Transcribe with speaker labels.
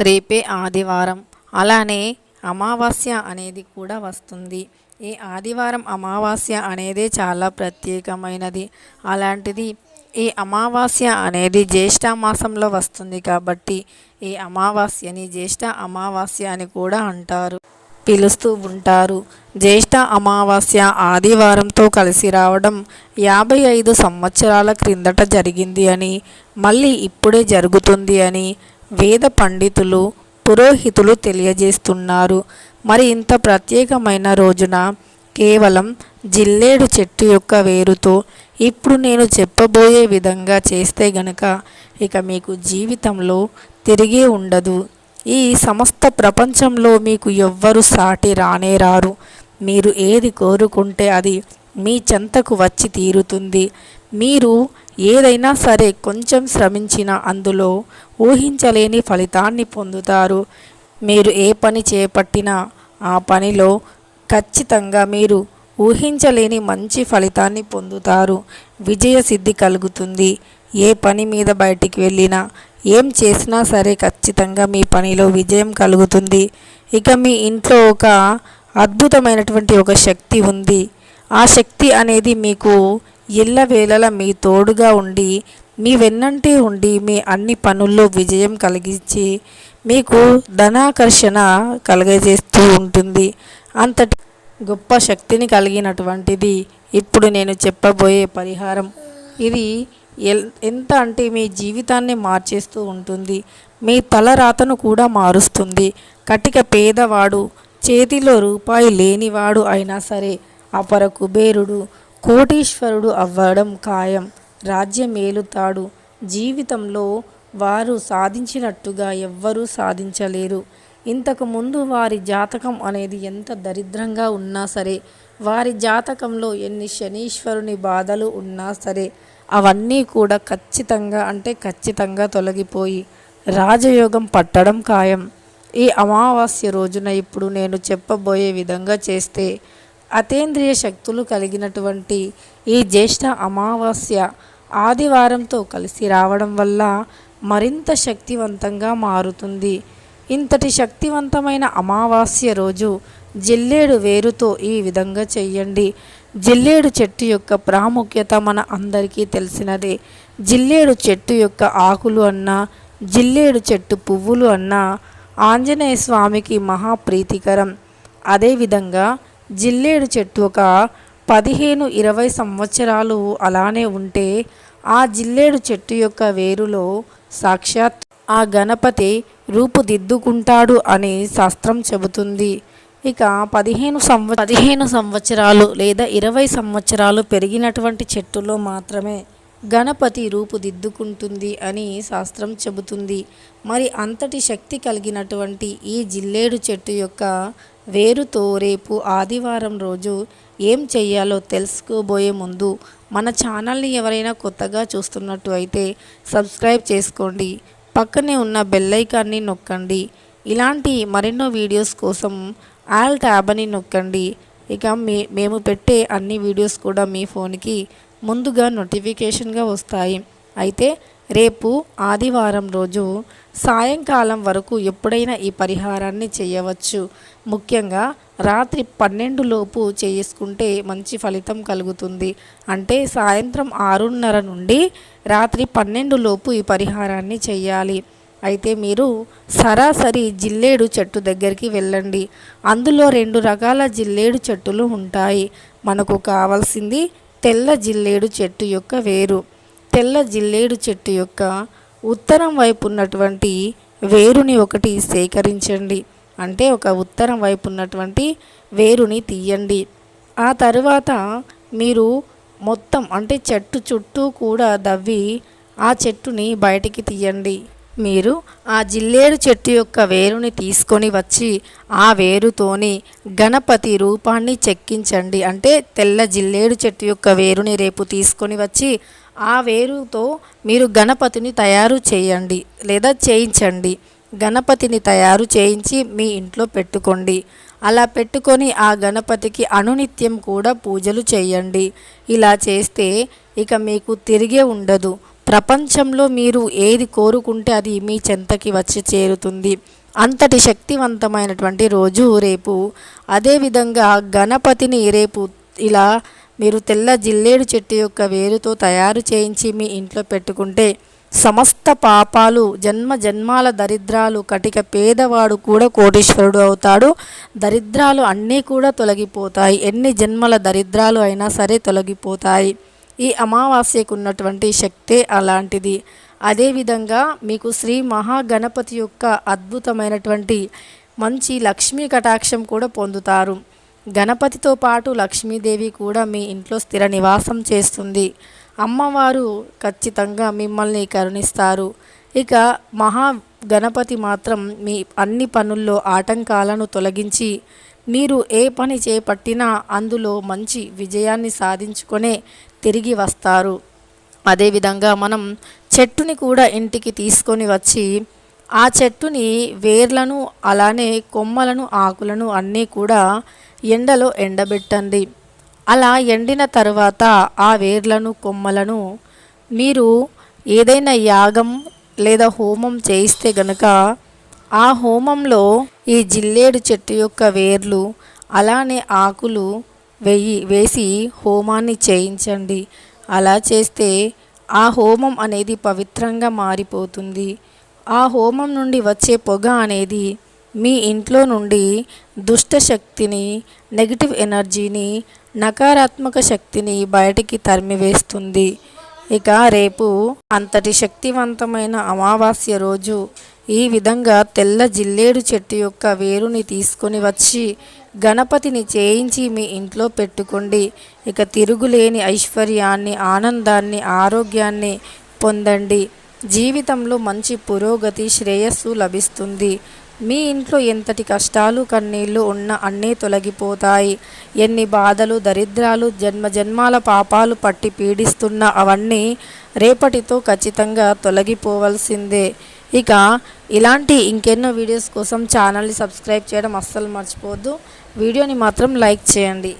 Speaker 1: రేపే ఆదివారం. అలానే అమావాస్య అనేది కూడా వస్తుంది. ఈ ఆదివారం అమావాస్య అనేది చాలా ప్రత్యేకమైనది. అలాంటిది ఈ అమావాస్య అనేది జ్యేష్ఠ మాసంలో వస్తుంది కాబట్టి ఈ అమావాస్యని జ్యేష్ఠ అమావాస్య అని కూడా అంటారు. పిలుస్తూ ఉంటారు. జ్యేష్ఠ అమావాస్య ఆదివారంతో కలిసి రావడం యాభై ఐదు సంవత్సరాల క్రిందట జరిగింది అని మళ్ళీ ఇప్పుడే జరుగుతుంది అని వేద పండితులు పురోహితులు తెలియజేస్తున్నారు. మరి ఇంత ప్రత్యేకమైన రోజున కేవలం జిల్లేడు చెట్టు యొక్క వేరుతో ఇప్పుడు నేను చెప్పబోయే విధంగా చేస్తే గనక ఇక మీకు జీవితంలో తిరిగే ఉండదు. ఈ సమస్త ప్రపంచంలో మీకు ఎవ్వరు సాటి రానే రారు. మీరు ఏది కోరుకుంటే అది మీ చెంతకు వచ్చి తీరుతుంది. మీరు ఏదైనా సరే కొంచెం శ్రమించిన అందులో ఊహించలేని ఫలితాన్ని పొందుతారు. మీరు ఏ పని చేపట్టినా ఆ పనిలో ఖచ్చితంగా మీరు ఊహించలేని మంచి ఫలితాన్ని పొందుతారు. విజయ సిద్ధి కలుగుతుంది. ఏ పని మీద బయటికి వెళ్ళినా ఏం చేసినా సరే ఖచ్చితంగా మీ పనిలో విజయం కలుగుతుంది. ఇక మీ ఇంట్లో ఒక అద్భుతమైనటువంటి ఒక శక్తి ఉంది. ఆ శక్తి అనేది మీకు ఎల్లవేళలా మీ తోడుగా ఉండి మీ వెన్నంటే ఉండి మీ అన్ని పనుల్లో విజయం కలిగించి మీకు ధనాకర్షణ కలగజేస్తూ ఉంటుంది. అంతటి గొప్ప శక్తిని కలిగినటువంటిది ఇప్పుడు నేను చెప్పబోయే పరిహారం. ఇది ఎల్ ఎంత అంటే మీ జీవితాన్ని మార్చేస్తూ ఉంటుంది. మీ తలరాతను కూడా మారుస్తుంది. కటిక పేదవాడు చేతిలో రూపాయి లేనివాడు అయినా సరే అపర కుబేరుడు కోటీశ్వరుడు అవ్వడం ఖాయం. రాజ్యమేలుతాడు. జీవితంలో వారు సాధించినట్టుగా ఎవ్వరూ సాధించలేరు. ఇంతకుముందు వారి జాతకం అనేది ఎంత దరిద్రంగా ఉన్నా సరే వారి జాతకంలో ఎన్ని శనీశ్వరుని బాధలు ఉన్నా సరే అవన్నీ కూడా ఖచ్చితంగా అంటే ఖచ్చితంగా తొలగిపోయి రాజయోగం పట్టడం ఖాయం. ఈ అమావాస్య రోజున ఇప్పుడు నేను చెప్పబోయే విధంగా చేస్తే అతేంద్రియ శక్తులు కలిగినటువంటి ఈ జ్యేష్ఠ అమావాస్య ఆదివారంతో కలిసి రావడం వల్ల మరింత శక్తివంతంగా మారుతుంది. ఇంతటి శక్తివంతమైన అమావాస్య రోజు జిల్లేడు వేరుతో ఈ విధంగా చెయ్యండి జిల్లేడు చెట్టు యొక్క ప్రాముఖ్యత మన అందరికీ తెలిసినదే. జిల్లేడు చెట్టు యొక్క ఆకులు అన్నా జిల్లేడు చెట్టు పువ్వులు అన్నా ఆంజనేయ స్వామికి మహాప్రీతికరం. అదేవిధంగా జిల్లేడు చెట్టు ఒక పదిహేను ఇరవై సంవత్సరాలు అలానే ఉంటే ఆ జిల్లేడు చెట్టు యొక్క వేరులో సాక్షాత్ ఆ గణపతి రూపుదిద్దుకుంటాడు అని శాస్త్రం చెబుతుంది. ఇక పదిహేను సంవ పదిహేను సంవత్సరాలు లేదా ఇరవై సంవత్సరాలు పెరిగినటువంటి చెట్టులో మాత్రమే గణపతి రూపుదిద్దుకుంటుంది అని శాస్త్రం చెబుతుంది. మరి అంతటి శక్తి కలిగినటువంటి ఈ జిల్లేడు చెట్టు యొక్క వేరుతో రేపు ఆదివారం రోజు ఏం చెయ్యాలో తెలుసుకోబోయే ముందు మన ఛానల్ని ఎవరైనా కొత్తగా చూస్తున్నట్టు అయితే సబ్స్క్రైబ్ చేసుకోండి. పక్కనే ఉన్న బెల్లైకాన్ని నొక్కండి. ఇలాంటి మరెన్నో వీడియోస్ కోసం ఆల్ ట్యాబ్ అని నొక్కండి. ఇక మే మేము పెట్టే అన్ని వీడియోస్ కూడా మీ ఫోన్కి ముందుగా నోటిఫికేషన్గా వస్తాయి. అయితే రేపు ఆదివారం రోజు సాయంకాలం వరకు ఎప్పుడైనా ఈ పరిహారాన్ని చేయవచ్చు ముఖ్యంగా రాత్రి పన్నెండు లోపు చేసుకుంటే మంచి ఫలితం కలుగుతుంది. అంటే సాయంత్రం ఆరున్నర నుండి రాత్రి పన్నెండు లోపు ఈ పరిహారాన్ని చేయాలి. అయితే మీరు సరాసరి జిల్లేడు చెట్టు దగ్గరికి వెళ్ళండి. అందులో రెండు రకాల జిల్లేడు చెట్టులు ఉంటాయి. మనకు కావాల్సింది తెల్ల జిల్లేడు చెట్టు యొక్క వేరు. తెల్ల జిల్లేడు చెట్టు యొక్క ఉత్తరం వైపు ఉన్నటువంటి వేరుని ఒకటి సేకరించండి. అంటే ఒక ఉత్తరం వైపు ఉన్నటువంటి వేరుని తీయండి. ఆ తరువాత మీరు మొత్తం అంటే చెట్టు చుట్టూ కూడా దవ్వి ఆ చెట్టుని బయటికి తీయండి. మీరు ఆ జిల్లేడు చెట్టు యొక్క వేరుని తీసుకొని వచ్చి ఆ వేరుతోని గణపతి రూపాన్ని చెక్కించండి. అంటే తెల్ల జిల్లేడు చెట్టు యొక్క వేరుని రేపు తీసుకొని వచ్చి ఆ వేరుతో మీరు గణపతిని తయారు చేయండి లేదా చేయించండి. గణపతిని తయారు చేయించి మీ ఇంట్లో పెట్టుకోండి. అలా పెట్టుకొని ఆ గణపతికి అనునిత్యం కూడా పూజలు చేయండి. ఇలా చేస్తే ఇక మీకు తిరిగే ఉండదు. ప్రపంచంలో మీరు ఏది కోరుకుంటే అది మీ చెంతకి వచ్చి చేరుతుంది. అంతటి శక్తివంతమైనటువంటి రోజు రేపు. అదేవిధంగా గణపతిని రేపు ఇలా మీరు తెల్ల జిల్లేడు చెట్టు యొక్క వేరుతో తయారు చేయించి మీ ఇంట్లో పెట్టుకుంటే సమస్త పాపాలు జన్మ జన్మాల దరిద్రాలు కటిక పేదవాడు కూడా కోటీశ్వరుడు అవుతాడు. దరిద్రాలు అన్నీ కూడా తొలగిపోతాయి. ఎన్ని జన్మల దరిద్రాలు అయినా సరే తొలగిపోతాయి. ఈ అమావాస్యకు ఉన్నటువంటి శక్తే అలాంటిది. అదేవిధంగా మీకు శ్రీ మహాగణపతి యొక్క అద్భుతమైనటువంటి మంచి లక్ష్మీ కటాక్షం కూడా పొందుతారు. గణపతితో పాటు లక్ష్మీదేవి కూడా మీ ఇంట్లో స్థిర నివాసం చేస్తుంది. అమ్మవారు ఖచ్చితంగా మిమ్మల్ని కరుణిస్తారు. ఇక మహా గణపతి మాత్రం మీ అన్ని పనుల్లో ఆటంకాలను తొలగించి మీరు ఏ పని చేపట్టినా అందులో మంచి విజయాన్ని సాధించుకొనే తిరిగి వస్తారు. అదేవిధంగా మనం చెట్టుని కూడా ఇంటికి తీసుకొని వచ్చి ఆ చెట్టుని వేర్లను అలానే కొమ్మలను ఆకులను అన్నీ కూడా ఎండలో ఎండబెట్టండి. అలా ఎండిన తర్వాత ఆ వేర్లను కొమ్మలను మీరు ఏదైనా యాగం లేదా హోమం చేయిస్తే గనక ఆ హోమంలో ఈ జిల్లేడు చెట్టు యొక్క వేర్లు అలానే ఆకులు వేయి వేసి హోమాన్ని చేయించండి. అలా చేస్తే ఆ హోమం అనేది పవిత్రంగా మారిపోతుంది. ఆ హోమం నుండి వచ్చే పొగ అనేది మీ ఇంట్లో నుండి దుష్ట శక్తిని నెగిటివ్ ఎనర్జీని నకారాత్మక శక్తిని బయటికి తరిమివేస్తుంది. ఇక రేపు అంతటి శక్తివంతమైన అమావాస్య రోజు ఈ విధంగా తెల్ల జిల్లేడు చెట్టు యొక్క వేరుని తీసుకొని వచ్చి గణపతిని చేయించి మీ ఇంట్లో పెట్టుకోండి. ఇక తిరుగులేని ఐశ్వర్యాన్ని ఆనందాన్ని ఆరోగ్యాన్ని పొందండి. జీవితంలో మంచి పురోగతి శ్రేయస్సు లభిస్తుంది. మీ ఇంట్లో ఎంతటి కష్టాలు కన్నీళ్ళు ఉన్న అన్నీ తొలగిపోతాయి. ఎన్ని బాధలు దరిద్రాలు జన్మ జన్మాల పాపాలు పట్టి పీడిస్తున్న అవన్నీ రేపటితో ఖచ్చితంగా తొలగిపోవలసిందే. ఇక ఇలాంటి ఇంకెన్నో వీడియోస్ కోసం ఛానల్ని సబ్స్క్రైబ్ చేయడం అస్సలు మర్చిపోవద్దు. వీడియోని మాత్రం లైక్ చేయండి.